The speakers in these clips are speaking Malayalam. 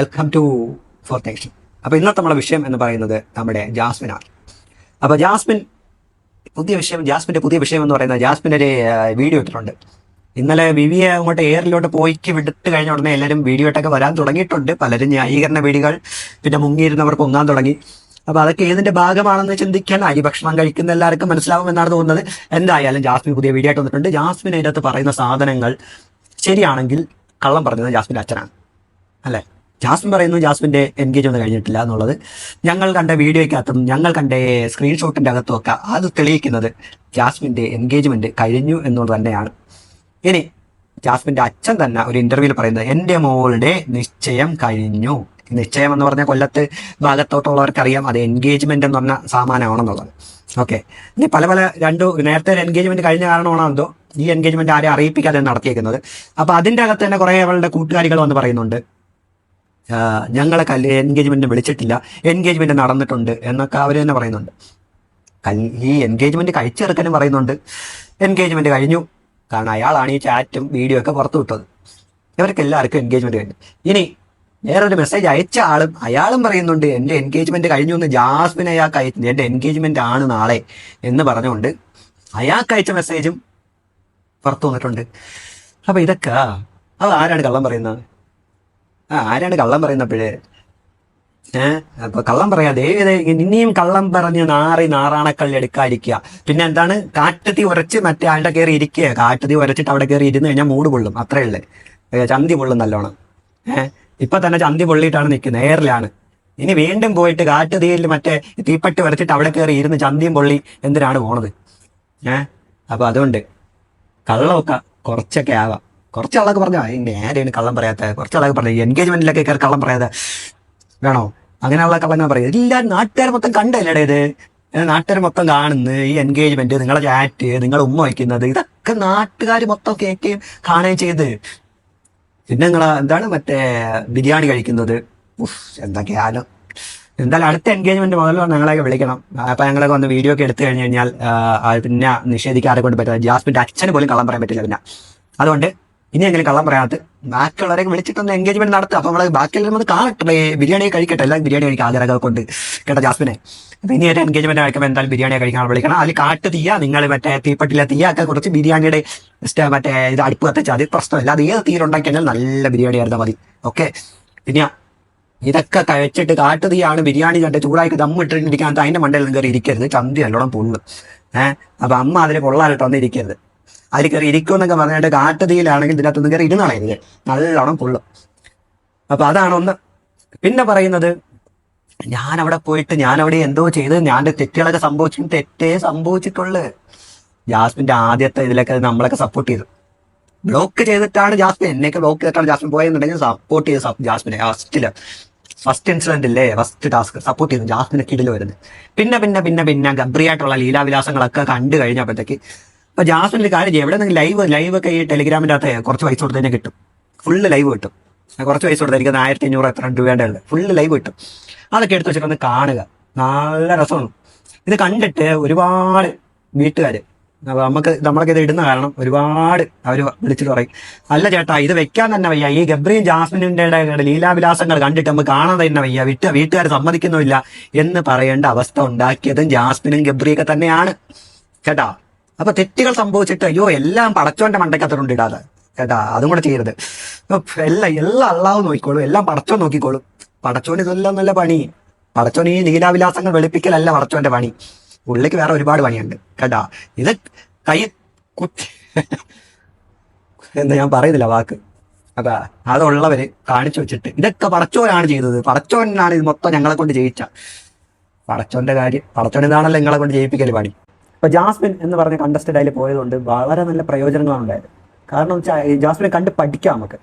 വെൽക്കം ടു ഫോർ നേഷൻ അപ്പോൾ ഇന്നത്തെ നമ്മുടെ വിഷയം എന്ന് പറയുന്നത് നമ്മുടെ ജാസ്മിനാണ്. അപ്പോൾ ജാസ്മിൻ പുതിയ വിഷയം ജാസ്മിന്റെ പുതിയ വിഷയം എന്ന് പറയുന്നത് ജാസ്മിന്റെ ഒരു വീഡിയോ ഇട്ടിട്ടുണ്ട്. ഇന്നലെ വിവിയെ അങ്ങോട്ട് എയറിലോട്ട് പോയിക്ക് വിടുത്ത് കഴിഞ്ഞ ഉടനെ എല്ലാവരും വീഡിയോ ഇട്ടൊക്കെ വരാൻ തുടങ്ങിയിട്ടുണ്ട്. പലരും ന്യായീകരണ വീടുകൾ പിന്നെ മുങ്ങിയിരുന്നവർ പൊങ്ങാൻ തുടങ്ങി. അപ്പോൾ അതൊക്കെ ഏതിന്റെ ഭാഗമാണെന്ന് ചിന്തിക്കാൻ അരി ഭക്ഷണം കഴിക്കുന്ന എല്ലാവർക്കും മനസ്സിലാവും എന്നാണ് തോന്നുന്നത്. എന്തായാലും ജാസ്മിൻ പുതിയ വീഡിയോ ആയിട്ട് വന്നിട്ടുണ്ട്. ജാസ്മിൻ അതിന്റെ അകത്ത് പറയുന്ന സാധനങ്ങൾ ശരിയാണെങ്കിൽ കള്ളം പറഞ്ഞത് ജാസ്മിൻ അച്ഛനാണ്. അല്ലേ? ജാസ്മിൻ പറയുന്നു ജാസ്മിന്റെ എൻഗേജ് ഒന്നും കഴിഞ്ഞിട്ടില്ല എന്നുള്ളത്. ഞങ്ങൾ കണ്ട വീഡിയോയ്ക്കകത്തും ഞങ്ങൾ കണ്ട സ്ക്രീൻഷോട്ടിന്റെ അകത്തും ഒക്കെ അത് തെളിയിക്കുന്നത് ജാസ്മിന്റെ എൻഗേജ്മെന്റ് കഴിഞ്ഞു എന്നുള്ളത് തന്നെയാണ്. ഇനി ജാസ്മിന്റെ അച്ഛൻ തന്നെ ഒരു ഇന്റർവ്യൂവിൽ പറയുന്നത് എന്റെ മോളുടെ നിശ്ചയം കഴിഞ്ഞു. നിശ്ചയം എന്ന് പറഞ്ഞ കൊല്ലത്ത് ഭാഗത്തോട്ടുള്ളവർക്ക് അറിയാം അത് എൻഗേജ്മെന്റ് എന്ന് പറഞ്ഞ സാമാനമാണെന്നുള്ളത് ഓക്കെ. ഇനി പല പല രണ്ടു നേരത്തെ ഒരു എൻഗേജ്മെന്റ് കഴിഞ്ഞ കാരണമാണോ ഈ എൻഗേജ്മെന്റ് ആരെയും അറിയിപ്പിക്കാതെ നടത്തിയേക്കുന്നത്. അപ്പൊ അതിന്റെ അകത്ത് തന്നെ കുറെ അവളുടെ കൂട്ടുകാരികൾ വന്ന് പറയുന്നുണ്ട്. ഞങ്ങളെ കല്ല് എൻഗേജ്മെന്റ് വിളിച്ചിട്ടില്ല. എൻഗേജ്മെന്റ് നടന്നിട്ടുണ്ട് എന്നൊക്കെ അവർ തന്നെ പറയുന്നുണ്ട്. ഈ എൻഗേജ്മെന്റ് കഴിച്ചെറുക്കനും പറയുന്നുണ്ട്. എൻഗേജ്മെന്റ് കഴിഞ്ഞു. കാരണം അയാളാണ് ഈ ചാറ്റും വീഡിയോ ഒക്കെ പുറത്തു വിട്ടത്. ഇവർക്ക് എല്ലാവർക്കും എൻഗേജ്മെന്റ് കഴിഞ്ഞു. ഇനി വേറൊരു മെസ്സേജ് അയച്ച ആളും അയാളും പറയുന്നുണ്ട് എന്റെ എൻഗേജ്മെന്റ് കഴിഞ്ഞു എന്ന് ജാസ്മിൻ അയാൾക്ക് അയച്ചു എന്റെ എൻഗേജ്മെന്റ് ആണ് നാളെ എന്ന് പറഞ്ഞുകൊണ്ട് അയാൾക്ക് അയച്ച മെസ്സേജും പുറത്തു വന്നിട്ടുണ്ട്. അപ്പൊ ഇതൊക്കെ അത് ആരാണ് കള്ളം പറയുന്നത്? ആ ആരാണ് കള്ളം പറയുന്നപ്പോഴേ? ഏഹ് അപ്പൊ കള്ളം പറയാ ദൈവം ഇനിയും കള്ളം പറഞ്ഞ് നാറി നാറാണക്കള്ളി എടുക്കാതിരിക്കുക. പിന്നെ എന്താണ്? കാട്ടുതി ഉരച്ച് മറ്റേ ആളുടെ കയറി ഇരിക്കുക. കാട്ടുതി ഉരച്ചിട്ട് അവിടെ കയറി ഇരുന്ന് കഴിഞ്ഞാൽ മൂട് പൊള്ളും. അത്രേ ഉള്ളു. ചന്തി പൊള്ളും നല്ലോണം. ഏഹ് ഇപ്പൊ തന്നെ ചന്തി പൊള്ളിയിട്ടാണ് നിൽക്കുന്നത്. എയറിലാണ്. ഇനി വീണ്ടും പോയിട്ട് കാട്ടുതീയിൽ മറ്റേ തീപ്പട്ടി വരച്ചിട്ട് അവിടെ കയറി ഇരുന്ന് ചന്തിയും പൊള്ളി എന്തിനാണ് പോണത്? ഏഹ് അപ്പൊ അതുകൊണ്ട് കള്ളമൊക്കെ കുറച്ചൊക്കെ ആവാം. കുറച്ച് ആളൊക്കെ എന്റെ ആരെയാണ് കള്ളം പറയാത്ത കുറച്ച് ആളൊക്കെ പറഞ്ഞു എൻഗേജ്മെന്റിലൊക്കെ കയറി കള്ളം പറയാതെ വേണോ? അങ്ങനെയുള്ള കള്ളങ്ങൾ പറയാം എല്ലാ നാട്ടുകാർ മൊത്തം കണ്ടല്ലേ ഇത്? നാട്ടുകാർ മൊത്തം കാണുന്നു ഈ എൻഗേജ്മെന്റ് നിങ്ങളെ ചാറ്റ് നിങ്ങൾ ഉമ്മ വയ്ക്കുന്നത് ഇതൊക്കെ നാട്ടുകാർ മൊത്തം കേൾക്കുകയും കാണുകയും ചെയ്ത്. പിന്നെ നിങ്ങൾ എന്താണ് മറ്റേ ബിരിയാണി കഴിക്കുന്നത്? ഉഫ്, എന്തൊക്കെയാണ് എന്തായാലും അടുത്ത എൻഗേജ്മെന്റ് മുതൽ ഞങ്ങളെയൊക്കെ വിളിക്കണം. അപ്പൊ ഞങ്ങളൊക്കെ വന്ന് വീഡിയോ ഒക്കെ എടുത്തു കഴിഞ്ഞു കഴിഞ്ഞാൽ പിന്നെ നിഷേധിക്കാതെ കൊണ്ട് പറ്റില്ല. ജാസ്മിന്റെ അച്ഛന് പോലും കള്ളം പറയാൻ പറ്റില്ല പിന്നെ. അതുകൊണ്ട് ഇനി എങ്ങനെ കള്ളം പറയാത്ത ബാക്കിയുള്ളവരെ വിളിച്ചിട്ടൊന്ന് എൻഗേജ്മെന്റ് നടത്തുക. അപ്പൊ നമ്മൾ ബാക്കിയുള്ളവരും ഒന്ന് കാണട്ടെ. ബിരിയാണി കഴിക്കട്ടെ. എല്ലാം ബിരിയാണി കഴിക്കാം ആഗ്രഹമൊക്കെ കൊണ്ട് കേട്ടോ ജാസ്മിനെ? അപ്പൊ ഇനി ഒരു എൻഗേജ്മെന്റ് കഴിക്കുമ്പോൾ എന്തായാലും ബിരിയാണി കഴിക്കാൻ വിളിക്കണം. അതിൽ കാട്ട് തീയ നിങ്ങൾ മറ്റേ തീപ്പട്ടിലെ തീയ ഒക്കെ കുറച്ച് ബിരിയാണിയുടെ മറ്റേ ഇത് അടുപ്പ് കത്തിച്ചാൽ അത് പ്രശ്നമില്ല. അത് ഏത് തീരുണ്ടാക്കി കഴിഞ്ഞാൽ നല്ല ബിരിയാണി ആയിരുന്നാൽ മതി. ഓക്കെ? പിന്നെ ഇതൊക്കെ കഴിച്ചിട്ട് കാട്ട് തീയാണ് ബിരിയാണി കണ്ട് ചൂടാക്കി ദമ്മിട്ടിരിക്കാൻ അതിന്റെ മണ്ടയിൽ കയറി ഇരിക്കരുത്. ചന്തി നല്ലോണം പൊള്ളും ഏഹ് അപ്പൊ അമ്മ അതിന് കൊള്ളാലിട്ട് വന്ന് ഇരിക്കരുത് അതിൽ കയറി ഇരിക്കുമെന്നൊക്കെ പറഞ്ഞിട്ട് കാട്ടുതീയിലാണെങ്കിൽ നിന്ന് കയറി ഇരുന്നാണെങ്കിൽ നല്ലോണം പൊള്ളും അപ്പൊ അതാണ് ഒന്ന്. പിന്നെ പറയുന്നത് ഞാൻ അവിടെ പോയിട്ട് ഞാൻ അവിടെ എന്തോ ചെയ്ത് ഞാൻ തെറ്റുകളൊക്കെ സംഭവിച്ചു. തെറ്റേ സംഭവിച്ചിട്ടുള്ളു. ജാസ്മിന്റെ ആദ്യത്തെ ഇതിലൊക്കെ നമ്മളൊക്കെ സപ്പോർട്ട് ചെയ്തു. ബ്ലോക്ക് ചെയ്തിട്ടാണ് ജാസ്മിൻ. എന്നെയൊക്കെ ബ്ലോക്ക് ചെയ്തിട്ടാണ് ജാസ്മിൻ പോയെന്നുണ്ടെങ്കിൽ സപ്പോർട്ട് ചെയ്ത് ജാസ്മിനെ ഫസ്റ്റിൽ ഫസ്റ്റ് ഇൻസിഡന്റ് ഇല്ലേ? ഫസ്റ്റ് ടാസ്ക് സപ്പോർട്ട് ചെയ്തു. ജാസ്മിനെ കിടിൽ വരുന്നത്. പിന്നെ പിന്നെ പിന്നെ പിന്നെ ഗബ്രിയായിട്ടുള്ള ലീലാവിലാസങ്ങളൊക്കെ കണ്ടു കഴിഞ്ഞപ്പോഴത്തേക്ക് ഇപ്പൊ ജാസ്മിൻ ഒരു കാര്യം ചെയ്യും. എവിടെ ലൈവ് ലൈവ് ഒക്കെ ഈ ടെലിഗ്രാമിന്റെ അകത്ത് കുറച്ച് പൈസ കൊടുത്ത് തന്നെ കിട്ടും. ഫുള്ള് ലൈവ് കിട്ടും. കുറച്ച് പൈസ കൊടുത്ത് എനിക്ക് ആയിരത്തി അഞ്ഞൂറ് എത്ര രൂപയുടെ ഉള്ളത്. ഫുള്ള് ലൈവ് കിട്ടും. അതൊക്കെ എടുത്ത് വെച്ചിട്ടൊന്ന് കാണുക. നല്ല രസമാണ്. ഇത് കണ്ടിട്ട് ഒരുപാട് വീട്ടുകാർ അപ്പൊ നമുക്ക് നമ്മളൊക്കെ ഇത് ഇടുന്ന കാരണം ഒരുപാട് അവർ വിളിച്ചിട്ട് പറയും. അല്ല ചേട്ടാ ഇത് വെക്കാൻ തന്നെ വയ്യ. ഈ ഗബ്രിയും ജാസ്മിന്റെ ലീലാവിലാസങ്ങൾ കണ്ടിട്ട് നമുക്ക് കാണാൻ തന്നെ വയ്യ. വിട്ട് വീട്ടുകാർ സമ്മതിക്കുന്നുമില്ല എന്ന് പറയേണ്ട അവസ്ഥ ഉണ്ടാക്കിയതും ജാസ്മിനും ഗബ്രിയൊക്കെ തന്നെയാണ്. കേട്ടാ അപ്പൊ തെറ്റുകൾ സംഭവിച്ചിട്ട് അയ്യോ എല്ലാം പടച്ചോന്റെ മണ്ടയ്ക്കകത്തോണ്ട് ഇടാതെ. കേട്ടാ അതും കൂടെ ചെയ്യരുത്. എല്ലാം എല്ലാം അള്ളാവ് നോക്കിക്കോളും എല്ലാം പടച്ചോൻ നോക്കിക്കോളും. പടച്ചോൻ ഇതെല്ലാം നല്ല പണി. പടച്ചോൻ ഈ നീലാവിലാസങ്ങൾ വെളുപ്പിക്കലല്ല പടച്ചോന്റെ പണി. ഉള്ളിക്ക് വേറെ ഒരുപാട് പണിയുണ്ട്. കേട്ടാ ഇത് കൈ കുത്തി എന്താ ഞാൻ പറയുന്നില്ല വാക്ക്. അതാ അതുള്ളവര് കാണിച്ചു വെച്ചിട്ട്. ഇതൊക്കെ പടച്ചോനാണ് ചെയ്തത്. പടച്ചോനാണ് ഇത് മൊത്തം ഞങ്ങളെ കൊണ്ട് ജയിച്ച. പടച്ചോന്റെ കാര്യം പടച്ചോൻ ഇതാണല്ലോ നിങ്ങളെ കൊണ്ട് ജയിപ്പിക്കൽ പണി. ഇപ്പൊ ജാസ്മിൻ എന്ന് പറഞ്ഞ കണ്ടസ്റ്റഡ് അതിൽ പോയതുകൊണ്ട് വളരെ നല്ല പ്രയോജനങ്ങളാണ് ഉണ്ടായത്. കാരണം വെച്ചാൽ ജാസ്മിനെ കണ്ട് പഠിക്കാം നമുക്ക്.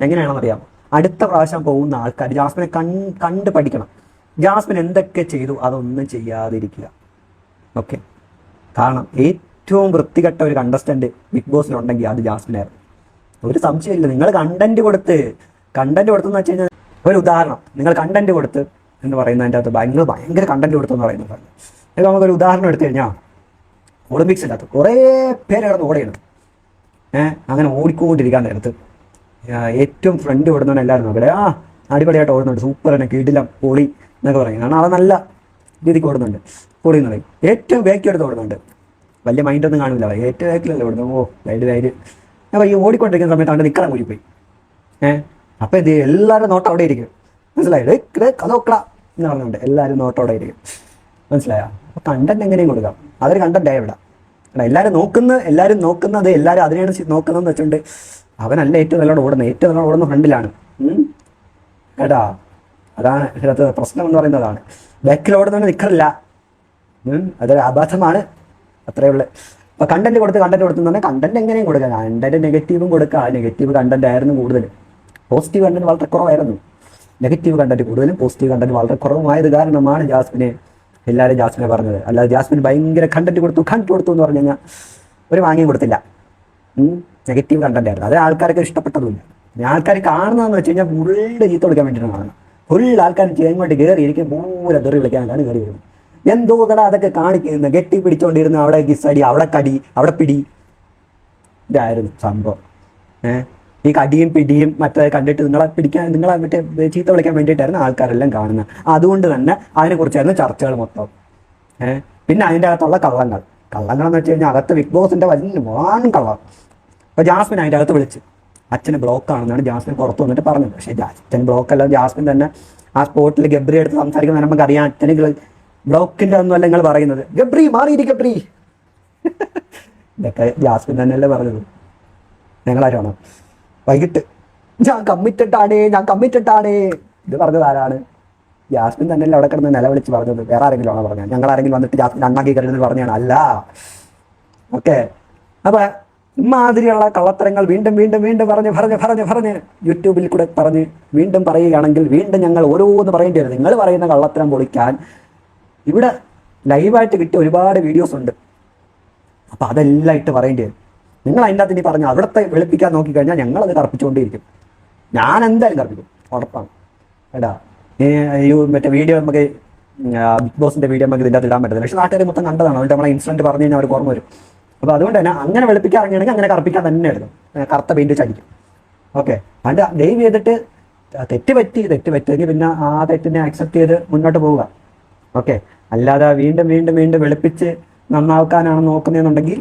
എങ്ങനെയാണെന്ന് അറിയാം അടുത്ത പ്രാവശ്യം പോകുന്ന ആൾക്കാർ ജാസ്മിനെ കൺ കണ്ട് പഠിക്കണം. ജാസ്മിൻ എന്തൊക്കെ ചെയ്തു അതൊന്നും ചെയ്യാതിരിക്കുക. ഓക്കെ. കാരണം ഏറ്റവും വൃത്തികെട്ട ഒരു കണ്ടസ്റ്റന്റ് ബിഗ് ബോസിലുണ്ടെങ്കിൽ അത് ജാസ്മിനായിരുന്നു. ഒരു സംശയമില്ല. നിങ്ങൾ കണ്ടന്റ് കൊടുത്ത് കണ്ടന്റ് കൊടുത്തെന്ന് വെച്ച് കഴിഞ്ഞാൽ ഒരു ഉദാഹരണം. നിങ്ങൾ കണ്ടന്റ് കൊടുത്ത് എന്ന് പറയുന്നതിന്റെ അകത്ത് ഭയങ്കര ഭയങ്കര കണ്ടന്റ് കൊടുത്തെന്ന് പറയുന്നത്. നമുക്കൊരു ഉദാഹരണം എടുത്തു കഴിഞ്ഞാൽ ഒളിമ്പിക്സിന്റെ അകത്ത് കുറേ പേര് കിടന്ന് ഓടിയാണ് ഏഹ് അങ്ങനെ ഓടിക്കൊണ്ടിരിക്കാൻ നേരത്ത്. ഏറ്റവും ഫ്രണ്ട് ഓടുന്നവൻ എല്ലാവരും നോക്കട്ടെ. ആ അടിപൊളിയായിട്ട് ഓടുന്നുണ്ട്. സൂപ്പർ തന്നെ കിടിലം പൊളി എന്നൊക്കെ പറയും. കാരണം അത് നല്ല രീതിക്ക് ഓടുന്നുണ്ട്. പൊളി എന്ന് പറയും. ഏറ്റവും ബാക്കി എടുത്ത് ഓടുന്നുണ്ട്. വലിയ മൈൻഡൊന്നും കാണില്ല. ഏറ്റവും ബാക്കിലല്ലേ ഓടുന്നത്? ഓ ലൈഡ് ലൈഡ് അപ്പോൾ ഈ ഓടിക്കൊണ്ടിരിക്കുന്ന സമയത്ത് അവന്റെ നിൽക്കാൻ കൂടിപ്പോയി ഏഹ് അപ്പം എന്ത് ചെയ്യും? എല്ലാവരും നോട്ടം അവിടെ ഇരിക്കും. മനസ്സിലായത് കഥ നോക്കടാ എന്ന് പറഞ്ഞുകൊണ്ട് എല്ലാവരും നോട്ടം അവിടെ ഇരിക്കും. മനസ്സിലായോ? അപ്പോൾ കണ്ടന്റ് എങ്ങനെയും കൊടുക്കാം. അതൊരു കണ്ടന്റ് ആയി ഇവിടെ എല്ലാവരും നോക്കുന്ന എല്ലാവരും നോക്കുന്നത് എല്ലാവരും അതിനെയാണ് നോക്കുന്നതെന്ന് വെച്ചുകൊണ്ട് അവനല്ല ഏറ്റവും നല്ലോണം ഓടുന്നത് ഏറ്റവും നല്ലോണം ഓടുന്ന ഫ്രണ്ടിലാണ്. കേട്ടാ അതാണ് ഇതിനകത്ത് പ്രശ്നം എന്ന് പറയുന്നത് അതാണ് ബാക്കിൽ ഓടുന്നവന് നിൽക്കില്ല ഉം. അതൊരു അബദ്ധമാണ്. അത്രേ ഉള്ളു. അപ്പൊ കണ്ടന്റ് കൊടുത്ത് കണ്ടന്റ് കൊടുത്തെന്ന് കണ്ടന്റ് എങ്ങനെയും കൊടുക്കാം. കണ്ടന്റ് നെഗറ്റീവും കൊടുക്കുക നെഗറ്റീവ് കണ്ടന്റ് ആയിരുന്നു കൂടുതൽ പോസിറ്റീവ് കണ്ടന്റ് വളരെ കുറവായിരുന്നു. നെഗറ്റീവ് കണ്ടന്റ് കൂടുതലും പോസിറ്റീവ് കണ്ടന്റ് വളരെ കുറവുമായത് കാരണമാണ് ജാസ്മിനെ എല്ലാവരും ജാസ്മിനെ പറഞ്ഞത്. അല്ലാതെ ജാസ്മിൻ ഭയങ്കര കണ്ടന്റ് കൊടുത്തു കണ്ടു കൊടുത്തു എന്ന് പറഞ്ഞു കഴിഞ്ഞാൽ ഒരു വാങ്ങിയും കൊടുത്തില്ല. നെഗറ്റീവ് കണ്ടന്റ് ആയിരുന്നു. അത് ആൾക്കാർക്ക് ഇഷ്ടപ്പെട്ടതുമില്ല. ആൾക്കാർ കാണുന്നതെന്ന് വെച്ച് കഴിഞ്ഞാൽ ഫുള്ള് ചീത്ത കൊടുക്കാൻ വേണ്ടിയിട്ടാണ് കാണുന്നത്. ഫുൾ ആൾക്കാർ ഇങ്ങോട്ട് കയറി ഇരിക്കും പൂര തെറി വിളിക്കാനാണ് കയറി വരുന്നത്. എന്തോ കട അതൊക്കെ കാണിക്കുന്നത്. ഗെട്ടി പിടിച്ചോണ്ടിരുന്നു അവിടെ ഗിസടി അവിടെ കടി അവിടെ പിടി. ഇതായിരുന്നു സംഭവം. ഏഹ് ഈ കടിയും പിടിയും മറ്റേ കണ്ടിട്ട് നിങ്ങളെ പിടിക്കാൻ നിങ്ങളെ മറ്റേ ചീത്ത വിളിക്കാൻ വേണ്ടിയിട്ടായിരുന്നു ആൾക്കാരെല്ലാം കാണുന്നത് അതുകൊണ്ട് തന്നെ അതിനെക്കുറിച്ചായിരുന്നു ചർച്ചകൾ മൊത്തം. ഏഹ് പിന്നെ അതിന്റെ അകത്തുള്ള കള്ളങ്ങൾ. കള്ളങ്ങൾ എന്ന് വെച്ച് കഴിഞ്ഞാൽ അകത്ത് ബിഗ് ബോസിന്റെ വലിയ വാനും കള്ളം. അപ്പൊ ജാസ്മിൻ അതിന്റെ അകത്ത് വിളിച്ചു. അച്ഛന് ബ്ലോക്ക് ആണെന്നാണ് ജാസ്മിൻ പുറത്ത് വന്നിട്ട് പറഞ്ഞത്. പക്ഷേ അച്ഛൻ ബ്ലോക്ക് അല്ല ജാസ്മിൻ തന്നെ ആ സ്പോട്ടിൽ ഗബ്രി എടുത്ത് സംസാരിക്കുന്ന നമുക്ക് അറിയാം. അച്ഛന് ബ്ലോക്കിന്റെ ഒന്നുമല്ല നിങ്ങൾ പറയുന്നത്. ഗബ്രി മാറിയിരി ഗബ്രി. ഇതൊക്കെ ജാസ്മിൻ തന്നെയല്ലേ പറഞ്ഞത്. ഞങ്ങളാരാണോ വൈകിട്ട്. ഞാൻ കമ്മിറ്റഡ് ആണ് ഞാൻ കമ്മിറ്റഡ് ആണ് ഇത് പറഞ്ഞത് ആരാണ്? ജാസ്മിൻ തന്നെ അവിടെ കിടന്ന് നിലവിളിച്ച് പറഞ്ഞത്. വേറെ ആരെങ്കിലും ആണോ പറഞ്ഞത്? ഞങ്ങൾ ആരെങ്കിലും വന്നിട്ട് ജാസ്മിൻ അണ്ണാക്കി കരുതെന്ന് പറഞ്ഞാണ്? അല്ല. ഓക്കെ. അപ്പൊ ഇമാതിരിയുള്ള കള്ളത്തരങ്ങൾ വീണ്ടും വീണ്ടും വീണ്ടും പറഞ്ഞ് പറഞ്ഞ് പറഞ്ഞ് പറഞ്ഞ് യൂട്യൂബിൽ കൂടെ പറഞ്ഞ് വീണ്ടും പറയുകയാണെങ്കിൽ വീണ്ടും ഞങ്ങൾ ഓരോന്ന് പറയേണ്ടി വരും. നിങ്ങൾ പറയുന്ന കള്ളത്തരം പൊളിക്കാൻ ഇവിടെ ലൈവായിട്ട് കിട്ടിയ ഒരുപാട് വീഡിയോസ് ഉണ്ട്. അപ്പൊ അതെല്ലാം ഇട്ട് പറയേണ്ടി വരും. നിങ്ങൾ അതിന്റെ അകത്ത് ഇനി പറഞ്ഞു അവിടുത്തെ വെളുപ്പിക്കാൻ നോക്കിക്കഴിഞ്ഞാൽ ഞങ്ങളത് കറപ്പിച്ചുകൊണ്ടേയിരിക്കും ഞാൻ എന്തായാലും കറപ്പിക്കും ഉറപ്പാണ് എടാ മറ്റേ വീഡിയോ നമുക്ക് ബിഗ് ബോസിന്റെ വീഡിയോ നമുക്ക് ഇതിന്റെ അകത്ത് ഇടാൻ പറ്റില്ല പക്ഷെ നാട്ടുകാർ മൊത്തം കണ്ടതാണ്. അതുകൊണ്ട് നമ്മളെ ഇൻസിഡന്റ് പറഞ്ഞു കഴിഞ്ഞാൽ അവർക്ക് ഓർമ്മ വരും. അപ്പോൾ അതുകൊണ്ട് തന്നെ അങ്ങനെ വെളുപ്പിക്കാൻ ഇറങ്ങിയാണെങ്കിൽ അങ്ങനെ കറപ്പിക്കാൻ തന്നെ എടുക്കും കറുത്ത പെയിന്റ് ചടിക്കും ഓക്കെ. പണ്ട് ദയവ് ചെയ്തിട്ട് തെറ്റ് പറ്റി തെറ്റ് പറ്റിയെങ്കിൽ പിന്നെ ആ തെറ്റിനെ അക്സെപ്റ്റ് ചെയ്ത് മുന്നോട്ട് പോവുക. ഓക്കെ. അല്ലാതെ വീണ്ടും വീണ്ടും വീണ്ടും വെളുപ്പിച്ച് നന്നാക്കാനാണ് നോക്കുന്നതെന്നുണ്ടെങ്കിൽ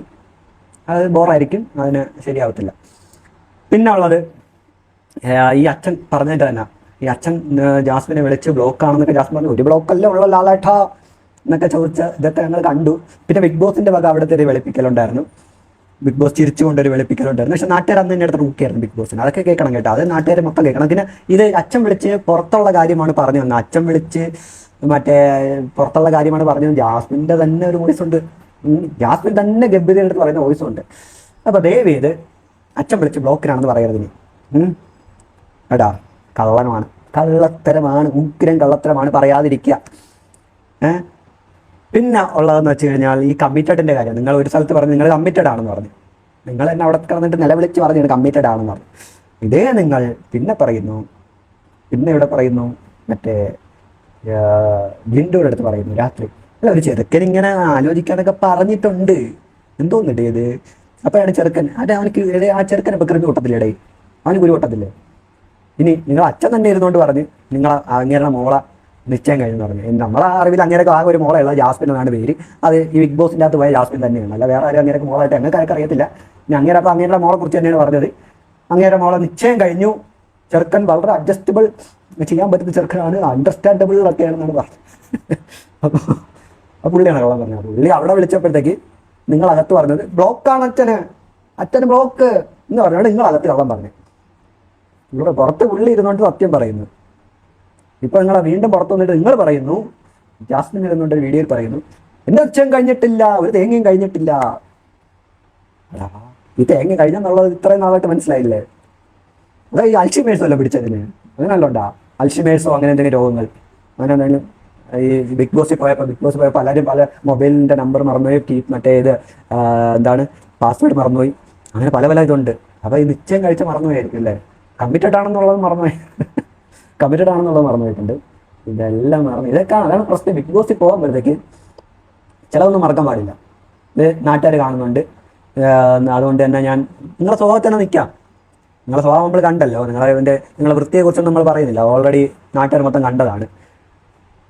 അത് ബോറായിരിക്കും അതിന് ശരിയാവത്തില്ല. പിന്നെ ഉള്ളത് ഈ അച്ഛൻ പറഞ്ഞിട്ട് തന്നെ. ഈ അച്ഛൻ ജാസ്മിനെ വിളിച്ച് ബ്ലോക്ക് ആണെന്നൊക്കെ ജാസ്മിൻ പറഞ്ഞു. ഒരു ബ്ലോക്കല്ലേ ഉള്ള ലാലേട്ടാ എന്നൊക്കെ ചോദിച്ച ഇതൊക്കെ ഞങ്ങൾ കണ്ടു. പിന്നെ ബിഗ് ബോസിന്റെ വക അവിടുത്തെ ഒരു വെളുപ്പിക്കലുണ്ടായിരുന്നു. Big boss ചിരിച്ചുകൊണ്ടൊരു വെളുപ്പിക്കലുണ്ടായിരുന്നു. പക്ഷെ നാട്ടുകാർ അന്ന് എന്റെ അടുത്ത് റൂക്കിയായിരുന്നു ബിഗ് ബോസിന്. അതൊക്കെ കേൾക്കണം കേട്ടോ. അത് നാട്ടുകാർ മൊത്തം കേൾക്കണം. പിന്നെ ഇത് അച്ഛൻ വിളിച്ച് പുറത്തുള്ള കാര്യമാണ് പറഞ്ഞു തന്നെ അച്ഛൻ വിളിച്ച് മറ്റേ പുറത്തുള്ള കാര്യമാണ് പറഞ്ഞു ജാസ്മിന്റെ തന്നെ ഒരു വോയിസ് ഉണ്ട് ജാസ്മിൻ തന്നെ ഗംഭീര അടുത്ത് പറയുന്ന വോയിസ് ഉണ്ട്. അപ്പൊ ദയവ് ചെയ്ത് അച്ഛൻ വിളിച്ച് ബ്ലോക്കിനാണെന്ന് പറയരുത് ഇനി. എടാ കള്ളനമാണ് കള്ളത്തരമാണ് ഉഗ്രം കള്ളത്തരമാണ് പറയാതിരിക്കുക ഏഹ് പിന്നെ ഉള്ളതെന്ന് വെച്ച് കഴിഞ്ഞാൽ ഈ കമ്മിറ്റഡിന്റെ കാര്യം. നിങ്ങൾ ഒരു സ്ഥലത്ത് പറഞ്ഞു നിങ്ങൾ കമ്മിറ്റഡ് ആണെന്ന് പറഞ്ഞു. നിങ്ങൾ എന്നെ അവിടെ കിടന്നിട്ട് നിലവിളിച്ച് പറഞ്ഞു കമ്മിറ്റഡ് ആണെന്ന് പറഞ്ഞു. ഇതേ നിങ്ങൾ പിന്നെ പറയുന്നു പിന്നെ ഇവിടെ പറയുന്നു മറ്റേ ജിൻഡോയുടെ അടുത്ത് പറയുന്നു രാത്രി. അല്ല ഒരു ചെറുക്കൻ ഇങ്ങനെ ആലോചിക്കാനൊക്കെ പറഞ്ഞിട്ടുണ്ട്. എന്തോന്നിട്ട് ഇത്? അപ്പോഴാണ് ചെറുക്കൻ അതെ അവനക്ക് ആ ചെറുക്കൻ ഇപ്പൊ കൃമി കൂട്ടത്തില്ലേ ഇടേ അവന് കുരു കൂട്ടത്തില്ലേ ഇനി നിങ്ങൾ അച്ഛൻ തന്നെ ഇരുന്നോണ്ട് പറഞ്ഞ് നിങ്ങൾ അങ്ങേരുടെ മോളെ നിശ്ചയം കഴിഞ്ഞു പറഞ്ഞു. നമ്മളെ അറിവിൽ അങ്ങനെയൊക്കെ ആ ഒരു മോളയുള്ള ജാസ്മിൻ എന്നാണ് പേര്. അത് ഈ ബിഗ് ബോസിന്റെ അകത്ത് പോയ ജാസ്മിൻ തന്നെയാണ്. അല്ല വേറെ ആരും അങ്ങനെയൊക്കെ മോളായിട്ട് ഞങ്ങൾക്ക് ആർക്കും അറിയത്തില്ല. ഇനി അങ്ങനെ അപ്പോൾ അങ്ങേരുടെ മോളെ കുറിച്ച് തന്നെയാണ് പറഞ്ഞത്. അങ്ങേരുടെ മോളെ നിശ്ചയം കഴിഞ്ഞു. ചെറുക്കൻ വളരെ അഡ്ജസ്റ്റബിൾ ചെയ്യാൻ പറ്റുന്ന ചെറുക്കനാണ് അണ്ടർസ്റ്റാൻഡബിൾ ഒക്കെയാണെന്നാണ് പറഞ്ഞത്. അപ്പോൾ ആ പുള്ളിയാണ് കള്ളം പറഞ്ഞത്. പുള്ളി അവിടെ വിളിച്ചപ്പോഴത്തേക്ക് നിങ്ങൾ അകത്ത് പറഞ്ഞത് ബ്ലോക്കാണ് അച്ഛന്. അച്ഛന് ബ്ലോക്ക്. എന്ന് പറഞ്ഞാണ് നിങ്ങൾ അകത്ത് കള്ളം പറഞ്ഞു. ഇവിടെ പുറത്ത് പുള്ളി ഇരുന്നുകൊണ്ട് സത്യം പറയുന്നു. ഇപ്പൊ നിങ്ങളെ വീണ്ടും പുറത്ത് വന്നിട്ട് നിങ്ങൾ പറയുന്നു. ജാസ്മിൻ ഇരുന്നുകൊണ്ട് വീഡിയോയിൽ പറയുന്നു എന്റെ അച്ഛൻ കഴിഞ്ഞിട്ടില്ല. ഒരു തേങ്ങയും കഴിഞ്ഞിട്ടില്ല. ഈ തേങ്ങ കഴിഞ്ഞെന്നുള്ളത് ഇത്രയും നാളായിട്ട് മനസ്സിലായില്ലേ? അതായത് ഈ അൽഷിമേഴ്സോ അല്ല പിടിച്ചതിന്. അങ്ങനെയല്ലോണ്ടാ അൽഷിമേഴ്സോ അങ്ങനെ എന്തെങ്കിലും രോഗങ്ങൾ. അങ്ങനെ എന്തെങ്കിലും ഈ ബിഗ് ബോസിൽ പോയപ്പോൾ ബിഗ് ബോസ് പോയപ്പോൾ പലരും പല മൊബൈലിന്റെ നമ്പർ മറന്നുപോയി കീ- മറ്റേ ഇത് എന്താണ് പാസ്വേഡ് മറന്നുപോയി. അങ്ങനെ പല പല ഇതുണ്ട്. അപ്പോൾ ഈ നിശ്ചയം കഴിച്ച മറന്നുപോയായിരിക്കും അല്ലേ? കമ്മിറ്റഡ് ആണെന്നുള്ളത് മറന്നുപോയി. കമ്മിറ്റഡ് ആണെന്നുള്ളത് മറന്നുപോയിട്ടുണ്ട്. ഇതെല്ലാം മറന്നു. ഇതൊക്കെ അതാണ് പ്രശ്നം. ബിഗ് ബോസിൽ പോകുമ്പോഴത്തേക്ക് ചിലതൊന്നും മറക്കാൻ പാടില്ല. ഇത് നാട്ടുകാർ കാണുന്നുണ്ട്. അതുകൊണ്ട് തന്നെ ഞാൻ നിങ്ങളുടെ സ്വഭാവത്തിൽ തന്നെ നിൽക്കാം നിങ്ങളുടെ സ്വഭാവം നമ്മൾ കണ്ടല്ലോ. നിങ്ങളെ ഇതിന്റെ നിങ്ങളെ വൃത്തിയെക്കുറിച്ചൊന്നും നമ്മൾ പറയുന്നില്ല. ഓൾറെഡി നാട്ടുകാർ മൊത്തം കണ്ടതാണ്.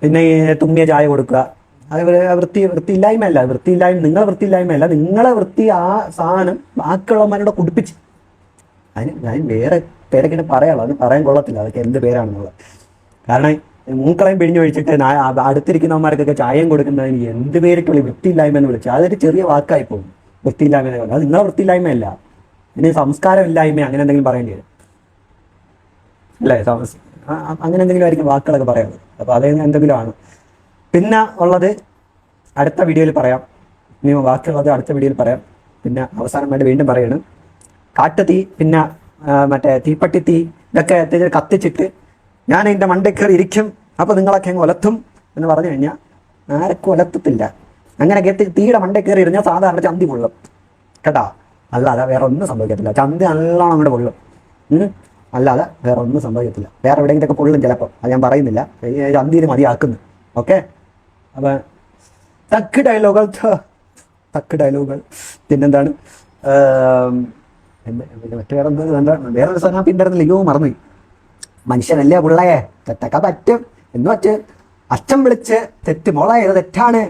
പിന്നെ തുമ്മിയ ചായ കൊടുക്കുക. അത് വൃത്തി വൃത്തി വൃത്തിയില്ലായ്മയല്ല. വൃത്തിയില്ലായ്മ നിങ്ങളെ വൃത്തിയില്ലായ്മയല്ല. നിങ്ങളെ വൃത്തി ആ സാധനം ബാക്കിയുള്ളവന്മാരോട് കുടിപ്പിച്ച്. അതിന് ഞാൻ വേറെ പേരൊക്കെ പറയാനുള്ളൂ. അത് പറയാൻ കൊള്ളത്തില്ല. അതൊക്കെ എന്ത് പേരാണെന്നുള്ളത്. കാരണം മൂക്കളയും പിഴിഞ്ഞു ഒഴിച്ചിട്ട് അടുത്തിരിക്കുന്നവന്മാർക്കൊക്കെ ചായയും കൊടുക്കുന്നതിന് എന്ത് പേരിട്ടുള്ള വൃത്തിയില്ലായ്മ എന്ന് വിളിച്ചു? അതൊരു ചെറിയ വാക്കായി പോകും. വൃത്തിയില്ലായ്മ എന്ന് പറഞ്ഞാൽ നിങ്ങളെ വൃത്തിയില്ലായ്മയല്ല. ഇനി സംസ്കാരമില്ലായ്മ അങ്ങനെ എന്തെങ്കിലും പറയേണ്ടി വരും. അല്ലേ അങ്ങനെ എന്തെങ്കിലും ആയിരിക്കും വാക്കുകളൊക്കെ പറയുന്നത് അപ്പോൾ അത് എന്തെങ്കിലും ആണ് പിന്നെ ഉള്ളത് അടുത്ത വീഡിയോയിൽ പറയാം. ഇനി ബാക്കിയുള്ളത് അടുത്ത വീഡിയോയിൽ പറയാം. പിന്നെ അവസാനമായിട്ട് വീണ്ടും പറയണം. കാട്ടുതീ പിന്നെ മറ്റേ തീപ്പട്ടി തീ ഇതൊക്കെ ഇത് കത്തിച്ചിട്ട് ഞാൻ എന്റെ മണ്ടക്കേറി ഇരിക്കും. അപ്പോൾ നിങ്ങളൊക്കെ അങ്ങ് ഒലത്തും എന്ന് പറഞ്ഞു കഴിഞ്ഞാൽ ആർക്കും ഒലത്തത്തില്ല. അങ്ങനെ കെത്തി തീയുടെ മണ്ടേ കയറി ഇരുന്നാൽ സാധാരണ ചന്തി കൊള്ളും കേട്ടോ? അല്ലാതെ വേറെ ഒന്നും സംഭവിക്കത്തില്ല. ചന്തി നല്ലോണം അങ്ങോട്ട് കൊള്ളും. അല്ലാതെ വേറെ ഒന്നും സംഭവിക്കത്തില്ല. വേറെ എവിടെയെങ്കിലൊക്കെ പൊള്ളും ചിലപ്പോൾ അത് ഞാൻ പറയുന്നില്ല. ഈ ചന്തിയിൽ മതിയാക്കുന്നു. ഓക്കെ അപ്പം തക്ക് ഡയലോഗുകൾ. തക്ക് ഡയലോഗുകൾ പിന്നെന്താണ്? മറ്റു വേറെ എന്താ? വേറൊരു സാധനം പിന്നെ അയ്യോ മറന്നു മനുഷ്യനല്ലേ പിള്ളയെ? തെറ്റൊക്കെ പറ്റും. എന്ന് വെച്ച് അച്ഛൻ വിളിച്ച് തെറ്റ് മോളെ ഇത് തെറ്റാണ്?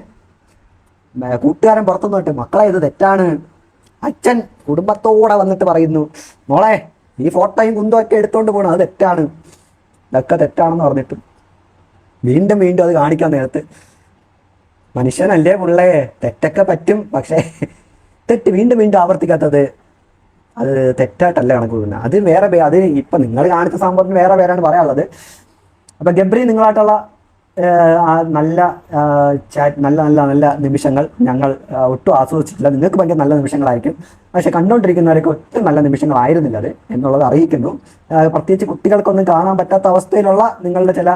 കൂട്ടുകാരൻ പുറത്തുനിന്ന് മക്കളെ ഇത് തെറ്റാണ്? അച്ഛൻ കുടുംബത്തോടെ വന്നിട്ട് പറയുന്നു മോളെ ഈ ഫോട്ടോയും കുന്തവും ഒക്കെ എടുത്തോണ്ട് പോകണം അത് തെറ്റാണ്. ഇതൊക്കെ തെറ്റാണെന്ന് പറഞ്ഞിട്ട്. വീണ്ടും വീണ്ടും അത് കാണിക്കാൻ നേരത്ത്. മനുഷ്യനല്ലേ പിള്ളേ? തെറ്റൊക്കെ പറ്റും പക്ഷേ തെറ്റ് വീണ്ടും വീണ്ടും ആവർത്തിക്കാത്തത് അത് തെറ്റായിട്ടല്ല കണക്ക് പിന്നെ അത് വേറെ അത് ഇപ്പം നിങ്ങൾ കാണിച്ച സംഭവത്തിന് വേറെ പേരാണ് പറയാനുള്ളത്. അപ്പം ഗബ്രി നിങ്ങളായിട്ടുള്ള നല്ല ചാറ്റ് നല്ല നല്ല നല്ല നിമിഷങ്ങൾ ഞങ്ങൾ ഒട്ടും ആസ്വദിച്ചിട്ടില്ല. നിങ്ങൾക്ക് ഭയങ്കര നല്ല നിമിഷങ്ങളായിരിക്കും. പക്ഷെ കണ്ടുകൊണ്ടിരിക്കുന്നവരൊക്കെ ഒട്ടും നല്ല നിമിഷങ്ങളായിരുന്നില്ല അത് എന്നുള്ളത് അറിയിക്കുന്നു. പ്രത്യേകിച്ച് കുട്ടികൾക്കൊന്നും കാണാൻ പറ്റാത്ത അവസ്ഥയിലുള്ള നിങ്ങളുടെ ചില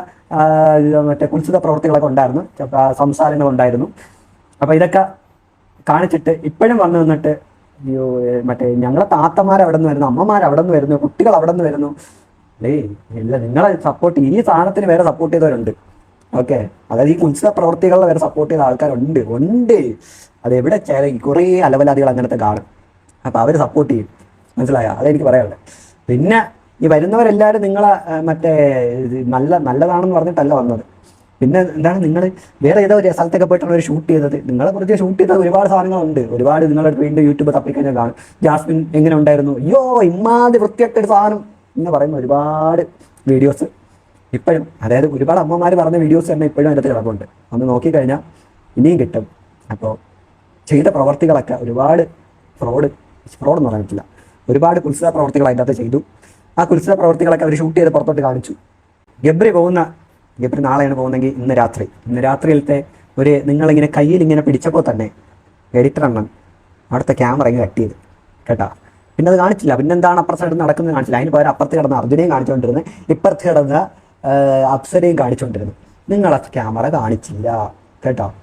മറ്റേ കുത്സിത പ്രവർത്തികളൊക്കെ ഉണ്ടായിരുന്നു. സംസാരങ്ങൾ ഉണ്ടായിരുന്നു അപ്പോൾ ഇതൊക്കെ കാണിച്ചിട്ട് ഇപ്പോഴും വന്നു നിന്നിട്ട് അയ്യോ മറ്റേ ഞങ്ങളെ താത്തമാർ അവിടെ നിന്ന് വരുന്നു അമ്മമാർ അവിടെ നിന്ന് വരുന്നു കുട്ടികൾ അവിടെ നിന്ന് വരുന്നു. അല്ലേ ഇല്ല നിങ്ങളെ സപ്പോർട്ട് ഈ സാധനത്തിന് വേറെ സപ്പോർട്ട് ചെയ്തവരുണ്ട്. ഓക്കെ. അതായത് ഈ കുത്സിത പ്രവർത്തികളിൽ വരെ സപ്പോർട്ട് ചെയ്ത ആൾക്കാരുണ്ട്. ഉണ്ട്. അത് എവിടെ ചില കുറേ അലവലാദികൾ അങ്ങനത്തെ കാണും അപ്പോൾ അവർ സപ്പോർട്ട് ചെയ്യും. മനസ്സിലായോ? അതെനിക്ക് പറയാനുള്ളത് പിന്നെ ഈ വരുന്നവരെല്ലാവരും നിങ്ങളെ മറ്റേ നല്ല നല്ലതാണെന്ന് പറഞ്ഞിട്ടല്ല വന്നത്. പിന്നെ എന്താണ് നിങ്ങൾ വേറെ ഏതോ ഒരു സ്ഥലത്തൊക്കെ പോയിട്ടാണ് ഒരു ഷൂട്ട് ചെയ്തത്. നിങ്ങളെ കുറിച്ച് ഷൂട്ട് ചെയ്ത ഒരുപാട് സാധനങ്ങളുണ്ട്. ഒരുപാട് നിങ്ങളുടെ വീണ്ടും യൂട്യൂബ് തപ്പിക്കഴിഞ്ഞാൽ കാണും. ജാസ്മിൻ എങ്ങനെ ഉണ്ടായിരുന്നു? അയ്യോ ഇമ്മാതി വൃത്തിയായിട്ടൊരു സാധനം എന്ന് പറയുന്ന ഒരുപാട് വീഡിയോസ് ഇപ്പോഴും അതായത് ഒരുപാട് അമ്മമാർ പറഞ്ഞ വീഡിയോസ് തന്നെ ഇപ്പോഴും അതിനകത്ത് കിടപ്പുണ്ട്. ഒന്ന് നോക്കിക്കഴിഞ്ഞാൽ ഇനിയും കിട്ടും. അപ്പോൾ ചെയ്ത പ്രവർത്തികളൊക്കെ ഒരുപാട് ഫ്രോഡ് ഫ്രോഡ് എന്ന് പറ്റില്ല. ഒരുപാട് കുത്സിത പ്രവർത്തികൾ അതിന്റെ അകത്ത് ചെയ്തു. ആ കുത്സിത പ്രവർത്തികളൊക്കെ അവർ ഷൂട്ട് ചെയ്ത് പുറത്തോട്ട് കാണിച്ചു. ഗബ്രി പോകുന്ന ഗബ്രി നാളെയാണ് പോകുന്നതെങ്കിൽ ഇന്ന് രാത്രി. ഇന്ന് രാത്രിയിലത്തെ ഒരു നിങ്ങളിങ്ങനെ കയ്യിൽ ഇങ്ങനെ പിടിച്ചപ്പോൾ തന്നെ എഡിറ്റർ എണ്ണം അവിടുത്തെ ക്യാമറ ഇങ്ങനെ കട്ട് ചെയ്ത്. കേട്ടോ? പിന്നെ അത് കാണിച്ചില്ല. പിന്നെന്താണ് അപ്പുറത്തെ നടക്കുന്നത് കാണിച്ചില്ല. അതിന് പകരം അപ്പുറത്ത് കിടന്ന അർജുനെയും കാണിച്ചുകൊണ്ടിരുന്നത് ഇപ്പുറത്ത് കിടന്ന അപ്സരയും കാണിച്ചുകൊണ്ടിരുന്നു നിങ്ങൾ ആ ക്യാമറ കാണിച്ചില്ല. കേട്ടോ?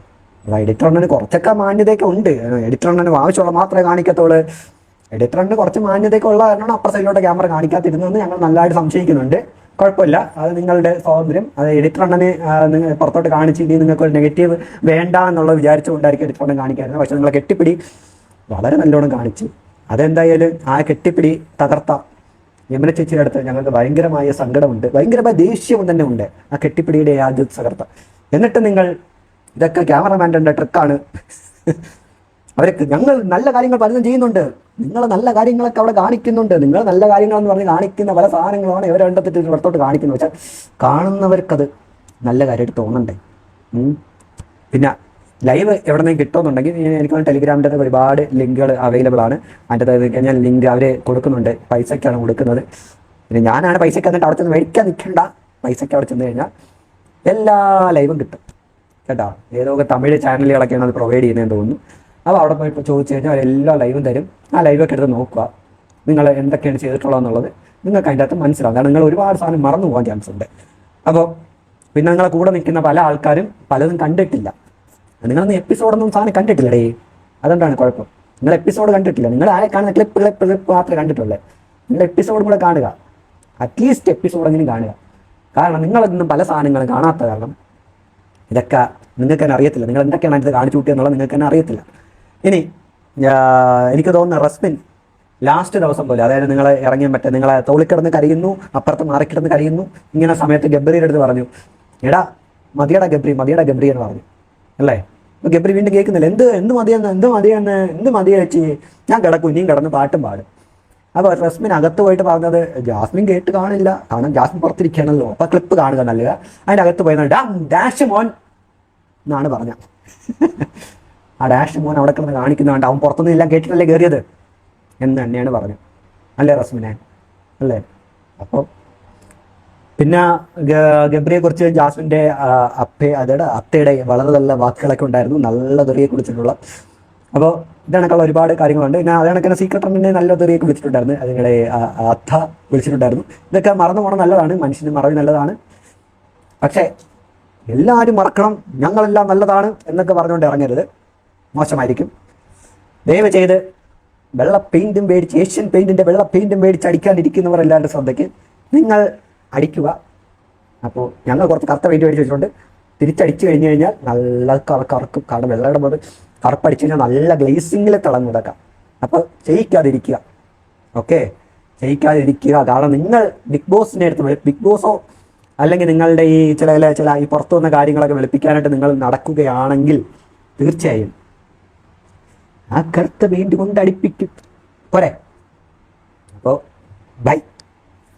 എഡിറ്റർ എഡിറ്ററിന് കുറച്ചൊക്കെ മാന്യതയൊക്കെ ഉണ്ട്. എഡിറ്റർ എഡിറ്ററിന് ആവശ്യമുള്ള മാത്രമേ കാണിക്കത്തുള്ളൂ. എഡിറ്ററിന് കുറച്ച് മാന്യതയൊക്കെ ഉള്ള കാരണമാണ് അപ്പുറ സൈഡിലോട്ട് ക്യാമറ കാണിക്കാതിരുന്നതെന്ന് ഞങ്ങൾ നല്ലതായിട്ട് സംശയിക്കുന്നുണ്ട്. കുഴപ്പമില്ല. അത് നിങ്ങളുടെ സ്വാതന്ത്ര്യം. അത് എഡിറ്റർ അണ്ണന് പുറത്തോട്ട് കാണിച്ചിട്ട് നിങ്ങൾക്ക് ഒരു നെഗറ്റീവ് വേണ്ട എന്നുള്ളത് വിചാരിച്ചുകൊണ്ടായിരിക്കും എഡിറ്റർ അണ്ണൻ കാണിക്കാറുണ്ട് പക്ഷെ നിങ്ങളെ കെട്ടിപ്പിടി വളരെ നല്ലോണം കാണിച്ചു. അതെന്തായാലും ആ കെട്ടിപ്പിടി തകർത്ത. യമുന ചേച്ചിയുടെ അടുത്ത് ഞങ്ങൾക്ക് ഭയങ്കരമായ സങ്കടമുണ്ട്. ഭയങ്കരമായ ദേഷ്യവും തന്നെ ഉണ്ട് ആ കെട്ടിപ്പിടിയുടെ ആ സകർത്ത. എന്നിട്ട് നിങ്ങൾ ഇതൊക്കെ ക്യാമറമാന്റെ ട്രിക്കാണ് അവർക്ക് ഞങ്ങൾ നല്ല കാര്യങ്ങൾ പലതും ചെയ്യുന്നുണ്ട്. നിങ്ങൾ നല്ല കാര്യങ്ങളൊക്കെ അവിടെ കാണിക്കുന്നുണ്ട്. നിങ്ങൾ നല്ല കാര്യങ്ങളെന്ന് പറഞ്ഞ് കാണിക്കുന്ന പല സാധനങ്ങളാണ് ഇവരെ കണ്ടെത്തിട്ട് പുറത്തോട്ട് കാണിക്കുന്നത്. പക്ഷെ കാണുന്നവർക്കത് നല്ല കാര്യമായിട്ട് തോന്നണ്ടേ? പിന്നെ ലൈവ് എവിടെ നിന്ന് കിട്ടുമെന്നുണ്ടെങ്കിൽ എനിക്ക് ടെലിഗ്രാമിന്റെ ഒരുപാട് ലിങ്കുകൾ അവൈലബിൾ ആണ്. അതിന്റെ ഞാൻ ലിങ്ക് അവർ കൊടുക്കുന്നുണ്ട്. പൈസയ്ക്കാണ് കൊടുക്കുന്നത്. പിന്നെ ഞാനാണ് പൈസയ്ക്ക് എന്നിട്ട് അവിടെ ചെന്ന് മേടിക്കാൻ നിൽക്കണ്ട. പൈസയ്ക്ക് അവിടെ ചെന്ന് കഴിഞ്ഞാൽ എല്ലാ ലൈവും കിട്ടും. കേട്ടോ? ഏതൊക്കെ തമിഴ് ചാനലുകളൊക്കെയാണ് അത് പ്രൊവൈഡ് ചെയ്യുന്നതെന്ന് തോന്നുന്നു. അപ്പോൾ അവിടെ പോയി ചോദിച്ചു കഴിഞ്ഞാൽ എല്ലാ ലൈവും തരും. ആ ലൈവൊക്കെ എടുത്ത് നോക്കുക. നിങ്ങൾ എന്തൊക്കെയാണ് ചെയ്തിട്ടുള്ളതെന്നുള്ളത് നിങ്ങൾക്ക് അതിന്റെ അകത്ത് മനസ്സിലാവും. കാരണം നിങ്ങൾ ഒരുപാട് സാധനം മറന്നു പോകാൻ ചാൻസ് ഉണ്ട്. അപ്പോൾ പിന്നെ നിങ്ങളെ കൂടെ നിൽക്കുന്ന പല ആൾക്കാരും പലതും കണ്ടിട്ടില്ല. നിങ്ങളൊന്നും എപ്പിസോഡൊന്നും സാധനം കണ്ടിട്ടില്ലടേ. അതുകൊണ്ടാണ് കുഴപ്പം. നിങ്ങൾ എപ്പിസോഡ് കണ്ടിട്ടില്ല. നിങ്ങൾ ആരെ കാണുന്ന ക്ലിപ്പ് ക്ലിപ്പ് ക്ലിപ്പ് മാത്രമേ കണ്ടിട്ടുള്ളൂ. നിങ്ങൾ എപ്പിസോഡ് കൂടെ കാണുക. അറ്റ്ലീസ്റ്റ് എപ്പിസോഡ് എപ്പിസോഡെങ്കിലും കാണുക. കാരണം നിങ്ങളൊന്നും പല സാധനങ്ങളും കാണാത്ത കാരണം ഇതൊക്കെ നിങ്ങൾക്ക് തന്നെ അറിയത്തില്ല. നിങ്ങൾ എന്തൊക്കെയാണ് ഇത് കാണിച്ചു കൂട്ടിയെന്നുള്ളത് നിങ്ങൾക്ക് തന്നെ അറിയത്തില്ല. ഇനി എനിക്ക് തോന്നുന്ന റസ്മിൻ ലാസ്റ്റ് ദിവസം പോലെ അതായത് നിങ്ങൾ ഇറങ്ങിയാൻ മറ്റേ നിങ്ങളെ തോളിക്കിടന്ന് കരയുന്നു അപ്പുറത്ത് മാറിക്കിടന്ന് കരയുന്നു. ഇങ്ങനെ സമയത്ത് ഗബ്രിയുടെ അടുത്ത് പറഞ്ഞു എടാ മതിയടാ ഗബ്രി മതിയടാ ഗബ്രി എന്ന് പറഞ്ഞു. അല്ലേ? ഗബ്രി വീണ്ടും കേൾക്കുന്നില്ല. എന്ത് എന്ത് മതിയെന്ന് എന്ത് മതിയെന്ന് എന്ത് മതിയാ ചേച്ചി? ഞാൻ കിടക്കും ഇനിയും കിടന്ന് പാട്ടും പാടും. അപ്പോൾ റസ്മിൻ അകത്ത് പോയിട്ട് പറഞ്ഞത് ജാസ്മിൻ കേട്ട് കാണില്ല. കാരണം ജാസ്മിൻ പുറത്തിരിക്കണല്ലോ അപ്പൊ ക്ലിപ്പ് കാണുക നല്ലത്. അതിന്റെ അകത്ത് പോയി ഡാ ഡാഷ് മോൻ എന്നാണ് പറഞ്ഞ. ആ ഡാഷ് മോൻ അവിടെ കിടന്ന് കാണിക്കുന്നുണ്ട് അവൻ പുറത്തുനിന്ന് എല്ലാം കേട്ടിട്ടല്ലേ കയറിയത് എന്ന് തന്നെയാണ് പറഞ്ഞത്. അല്ലേ റസ്മിനെ? അല്ലേ? അപ്പോൾ പിന്നെ ഗബ്രിയെ കുറിച്ച് ജാസ്മിന്റെ അപ്പേ അതായത് അത്തയുടെ വളരെ നല്ല വാക്കുകളൊക്കെ ഉണ്ടായിരുന്നു. നല്ല തെറിയെ കുറിച്ചിട്ടുള്ള. അപ്പോൾ ഇതണക്കുള്ള ഒരുപാട് കാര്യങ്ങളുണ്ട്. പിന്നെ അതണക്കിന് സീക്രട്ട് റണ്ണിനെ നല്ല തെറിയൊക്കെ വിളിച്ചിട്ടുണ്ടായിരുന്നു അതിനിടെ അത്ത വിളിച്ചിട്ടുണ്ടായിരുന്നു. ഇതൊക്കെ മറന്നു പോകണം നല്ലതാണ്. മനുഷ്യന് മറവി നല്ലതാണ്. പക്ഷേ എല്ലാവരും മറക്കണം. ഞങ്ങളെല്ലാം നല്ലതാണ് എന്നൊക്കെ പറഞ്ഞുകൊണ്ട് ഇറങ്ങരുത്. മോശമായിരിക്കും. ദയവ് ചെയ്ത് വെള്ള പെയിന്റും മേടിച്ച് ഏഷ്യൻ പെയിന്റിന്റെ വെള്ള പെയിന്റും മേടിച്ച് അടിക്കാനിരിക്കുന്നവർ എല്ലാവരുടെ ശ്രദ്ധയ്ക്ക് നിങ്ങൾ അടിക്കുക. അപ്പോൾ ഞങ്ങൾ കുറച്ച് കറുത്ത വെയിറ്റ് മേടിച്ച് വെച്ചിട്ടുണ്ട്. തിരിച്ചടിച്ചു കഴിഞ്ഞ് കഴിഞ്ഞാൽ നല്ല കറ കറക്കും. കാരണം വെള്ളം ഇടുമ്പോൾ കറുപ്പടിച്ചു കഴിഞ്ഞാൽ നല്ല ഗ്ലേസിങ്ങിൽ തിളങ്ങും ഇതൊക്കെ. അപ്പോൾ ചെയ്യിക്കാതിരിക്കുക. ഓക്കെ ചെയ്യിക്കാതിരിക്കുക. കാരണം നിങ്ങൾ ബിഗ് ബോസിന്റെ അടുത്ത് ബിഗ് ബോസോ അല്ലെങ്കിൽ നിങ്ങളുടെ ഈ ചില ചില ഈ പുറത്തു വന്ന കാര്യങ്ങളൊക്കെ വെളുപ്പിക്കാനായിട്ട് നിങ്ങൾ നടക്കുകയാണെങ്കിൽ തീർച്ചയായും ആ കറുത്ത പെയിന്റ് കൊണ്ട് അടിപ്പിക്കും. പോരെ? അപ്പോൾ ബൈ